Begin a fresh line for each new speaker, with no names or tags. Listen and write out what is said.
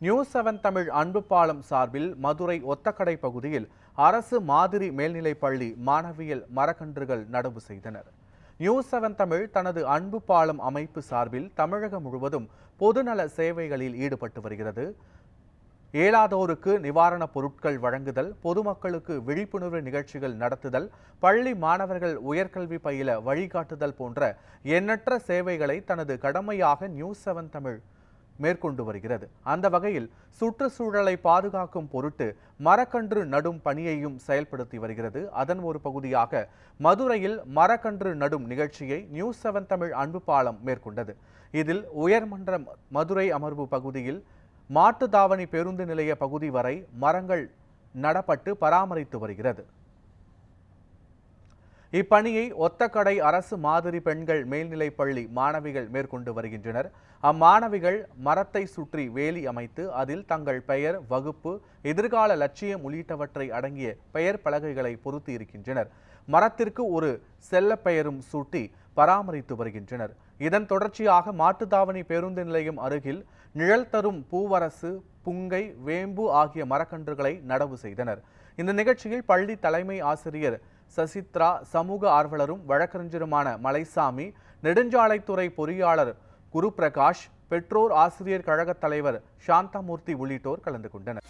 New seven Tamil அன்பு பாலம் சார்பில் மதுரை ஒத்தக்கடை பகுதியில் அரசு மாதிரி மேல்நிலைப் பள்ளி மாணவியல் மரக்கன்றுகள் நடவு செய்தனர். நியூ செவன் தமிழ் தனது அன்பு பாலம் அமைப்பு சார்பில் தமிழகம் முழுவதும் பொதுநல சேவைகளில் ஈடுபட்டு வருகிறது. இயலாதோருக்கு நிவாரணப் பொருட்கள் வழங்குதல் பொதுமக்களுக்கு விழிப்புணர்வு நிகழ்ச்சிகள் நடத்துதல் பள்ளி மாணவர்கள் உயர்கல்வி பயில வழிகாட்டுதல் போன்ற எண்ணற்ற சேவைகளை தனது கடமையாக நியூஸ் செவன் தமிழ் மேற்கொண்டு வருகிறது. அந்த வகையில் சுற்றுச்சூழலை பாதுகாக்கும் பொருட்டு மரக்கன்று நடும் பணியையும் செயல்படுத்தி வருகிறது. அதன் ஒரு பகுதியாக மதுரையில் மரக்கன்று நடும் நிகழ்ச்சியை நியூஸ் செவன் தமிழ் அன்பு பாலம் மேற்கொண்டது. இதில் உயர்மன்ற மதுரை அமர்வு பகுதியில் மாட்டு தாவணி பேருந்து நிலைய பகுதி வரை மரங்கள் நடப்பட்டு பராமரித்து வருகிறது. இப்பணியை ஒத்தக்கடை அரசு மாதிரி பெண்கள் மேல்நிலைப் பள்ளி மாணவிகள் மேற்கொண்டு வருகின்றனர். அம்மாணவிகள் மரத்தை சுற்றி வேலி அமைத்து அதில் தங்கள் பெயர் வகுப்பு எதிர்கால லட்சியம் உள்ளிட்டவற்றை அடங்கிய பெயர் பலகைகளை பொருத்தி இருக்கின்றனர். மரத்திற்கு ஒரு செல்ல பெயரும் சூட்டி பராமரித்து வருகின்றனர். இதன் தொடர்ச்சியாக மாட்டுத்தாவணி பேருந்து நிலையம் அருகில் நிழல் தரும் பூவரசு புங்கை வேம்பு ஆகிய மரக்கன்றுகளை நடவு செய்தனர். இந்த நிகழ்ச்சியில் பள்ளி தலைமை ஆசிரியர் சசித்ரா சமூக ஆர்வலரும் வழக்கறிஞருமான மலைசாமி நெடுஞ்சாலைத்துறை பொறியாளர் குருபிரகாஷ் பெற்றோர் ஆசிரியர் கழகத் தலைவர் சாந்தமூர்த்தி உள்ளிட்டோர் கலந்து கொண்டனர்.